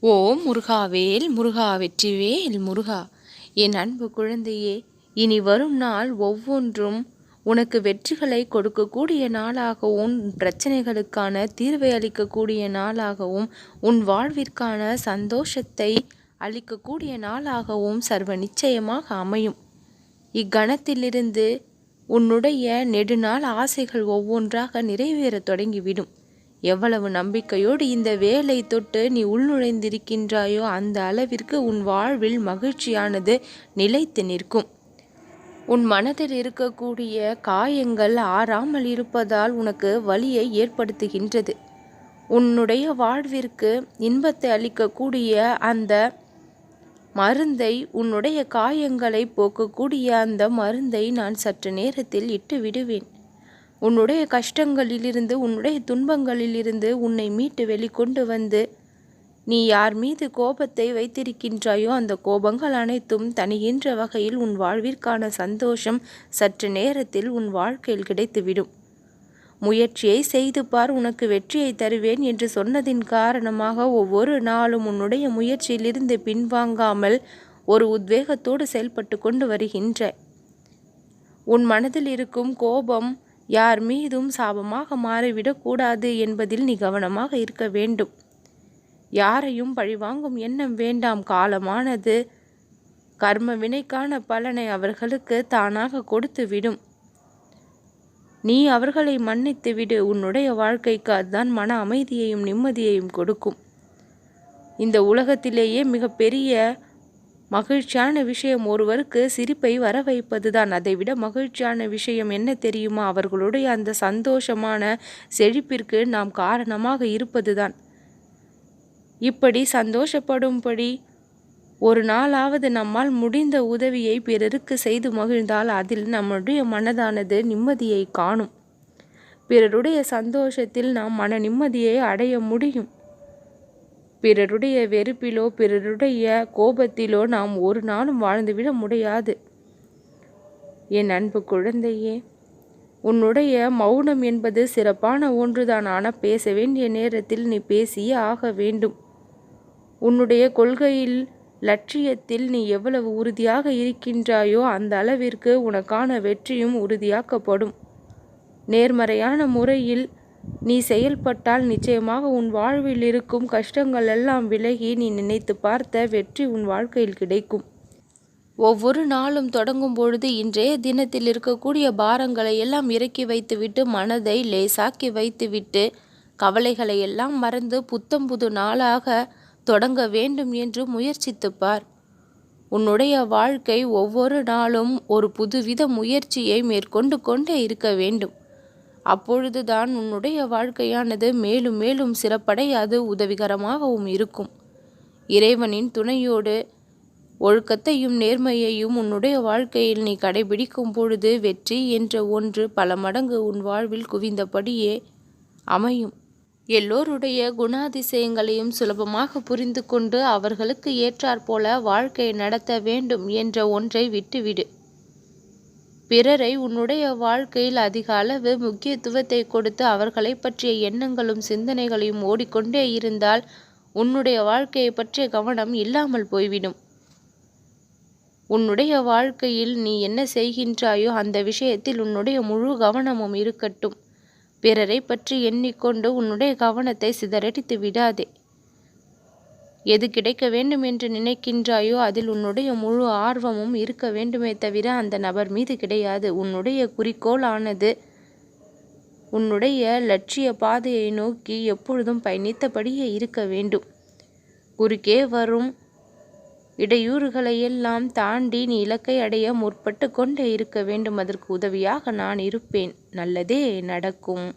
ஓம் முருகாவேல் முருகா வெற்றிவேல் முருகா. என் அன்பு குழந்தையே இனி வரும் நாள் ஒவ்வொன்றும் உனக்கு வெற்றிகளை கொடுக்கக்கூடிய நாளாகவும் பிரச்சனைகளுக்கான தீர்வை அளிக்கக்கூடிய நாளாகவும் உன் வாழ்விற்கான சந்தோஷத்தை அளிக்கக்கூடிய நாளாகவும் சர்வ நிச்சயமாக அமையும். இக்கணத்திலிருந்து உன்னுடைய நெடுநாள் ஆசைகள் ஒவ்வொன்றாக நிறைவேறத் தொடங்கிவிடும். எவ்வளவு நம்பிக்கையோடு இந்த வேலை தொட்டு நீ உள்நுழைந்திருக்கின்றாயோ அந்த அளவிற்கு உன் வாழ்வில் மகிழ்ச்சியானது நிலைத்து நிற்கும். உன் மனதில் இருக்கக்கூடிய காயங்கள் ஆறாமல் இருப்பதால் உனக்கு வலியை ஏற்படுத்துகின்றது. உன்னுடைய வாழ்விற்கு இன்பத்தை அளிக்கக்கூடிய அந்த மருந்தை உன்னுடைய காயங்களை போக்கக்கூடிய அந்த மருந்தை நான் சற்று நேரத்தில் இட்டு விடுவேன் உன்னுடைய கஷ்டங்களிலிருந்து உன்னுடைய துன்பங்களிலிருந்து உன்னை மீட்டு வெளிக்கொண்டு வந்து நீ யார் மீது கோபத்தை வைத்திருக்கின்றாயோ அந்த கோபங்கள் அனைத்தும் தனிகின்ற வகையில் உன் வாழ்விற்கான சந்தோஷம் சற்று நேரத்தில் உன் வாழ்க்கையில் கிடைத்துவிடும். முயற்சியை செய்து பார் உனக்கு வெற்றியை தருவேன் என்று சொன்னதின் காரணமாக ஒவ்வொரு நாளும் உன்னுடைய முயற்சியிலிருந்து பின்வாங்காமல் ஒரு உத்வேகத்தோடு செயல்பட்டு கொண்டு வருகின்ற. உன் மனதில் இருக்கும் கோபம் யார் மீதும் சாபமாக மாறிவிடக்கூடாது என்பதில் நீ கவனமாக இருக்க வேண்டும். யாரையும் பழிவாங்கும் எண்ணம் வேண்டாம். காலமானது கர்ம வினைக்கான பலனை அவர்களுக்கு தானாக கொடுத்து விடும். நீ அவர்களை மன்னித்து விடு. உன்னுடைய வாழ்க்கைக்கு அதுதான் மன அமைதியையும் நிம்மதியையும் கொடுக்கும். இந்த உலகத்திலேயே மிகப்பெரிய மகிழ்ச்சியான விஷயம் ஒருவருக்கு சிரிப்பை வர வைப்பதுதான் அதைவிட மகிழ்ச்சியான விஷயம் என்ன தெரியுமா? அவர்களுடைய அந்த சந்தோஷமான செழிப்பிற்கு நாம் காரணமாக இருப்பதுதான். இப்படி சந்தோஷப்படும்படி ஒரு நாளாவது நம்மால் முடிந்த உதவியை பிறருக்கு செய்து மகிழ்ந்தால் அதில் நம்முடைய மனதானது நிம்மதியை காணும். பிறருடைய சந்தோஷத்தில் நாம் மன நிம்மதியை அடைய முடியும். பிறருடைய வெறுப்பிலோ பிறருடைய கோபத்திலோ நாம் ஒரு நாளும் வாழ்ந்துவிட முடியாது. என் அன்பு குழந்தையே உன்னுடைய மௌனம் என்பது சிறப்பான ஒன்றுதான் ஆனால் பேச வேண்டிய நேரத்தில் நீ பேசியே ஆக வேண்டும். உன்னுடைய கொள்கையில் லட்சியத்தில் நீ எவ்வளவு உறுதியாக இருக்கின்றாயோ அந்த அளவிற்கு உனக்கான வெற்றியும் உறுதியாக்கப்படும். நேர்மறையான முறையில் நீ செயல்பட்டால் நிச்சயமாக உன் வாழ்வில் இருக்கும் கஷ்டங்கள் எல்லாம் விலகி நீ நினைத்து பார்த்த வெற்றி உன் வாழ்க்கையில் கிடைக்கும். ஒவ்வொரு நாளும் தொடங்கும் பொழுது இன்றைய தினத்தில் இருக்கக்கூடிய பாரங்களை எல்லாம் இறக்கி வைத்துவிட்டு மனதை லேசாக்கி வைத்துவிட்டு கவலைகளை எல்லாம் மறந்து புத்தம் புது நாளாக தொடங்க வேண்டும் என்று முயற்சித்துப்பார் உன்னுடைய வாழ்க்கை ஒவ்வொரு நாளும் ஒரு புதுவித முயற்சியை மேற்கொண்டு கொண்டே இருக்க வேண்டும். அப்பொழுதுதான் உன்னுடைய வாழ்க்கையானது மேலும் மேலும் சிறப்படை அது உதவிகரமாகவும் இருக்கும். இறைவனின் துணையோடு ஒழுக்கத்தையும் நேர்மையையும் உன்னுடைய வாழ்க்கையில் நீ கடைபிடிக்கும் பொழுது வெற்றி என்ற ஒன்று பல மடங்கு உன் வாழ்வில் குவிந்தபடியே அமையும். எல்லோருடைய குணாதிசயங்களையும் சுலபமாக புரிந்து கொண்டு அவர்களுக்கு ஏற்றாற்போல வாழ்க்கை நடத்த வேண்டும் என்ற ஒன்றை விட்டுவிடு. பிறரை உன்னுடைய வாழ்க்கையில் அதிக அளவு முக்கியத்துவத்தை கொடுத்து அவர்களை பற்றிய எண்ணங்களும் சிந்தனைகளையும் ஓடிக்கொண்டே இருந்தால் உன்னுடைய வாழ்க்கையை பற்றிய கவனம் இல்லாமல் போய்விடும். உன்னுடைய வாழ்க்கையில் நீ என்ன செய்கின்றாயோ அந்த விஷயத்தில் உன்னுடைய முழு கவனமும் இருக்கட்டும். பிறரை பற்றி எண்ணிக்கொண்டு உன்னுடைய கவனத்தை சிதறடித்து விடாதே. எது கிடைக்க வேண்டும் என்று நினைக்கின்றாயோ அதில் உன்னுடைய முழு ஆர்வமும் இருக்க வேண்டுமே தவிர அந்த நபர் மீது கிடையாது. உன்னுடைய குறிக்கோள் ஆனது உன்னுடைய லட்சிய பாதையை நோக்கி எப்பொழுதும் பயணித்தபடியே இருக்க வேண்டும். குறுக்கே வரும் இடையூறுகளை எல்லாம் தாண்டி நீ இலக்கை அடைய முற்பட்டு கொண்டே இருக்க வேண்டும். அதற்கு உதவியாக நான் இருப்பேன். நல்லதே நடக்கும்.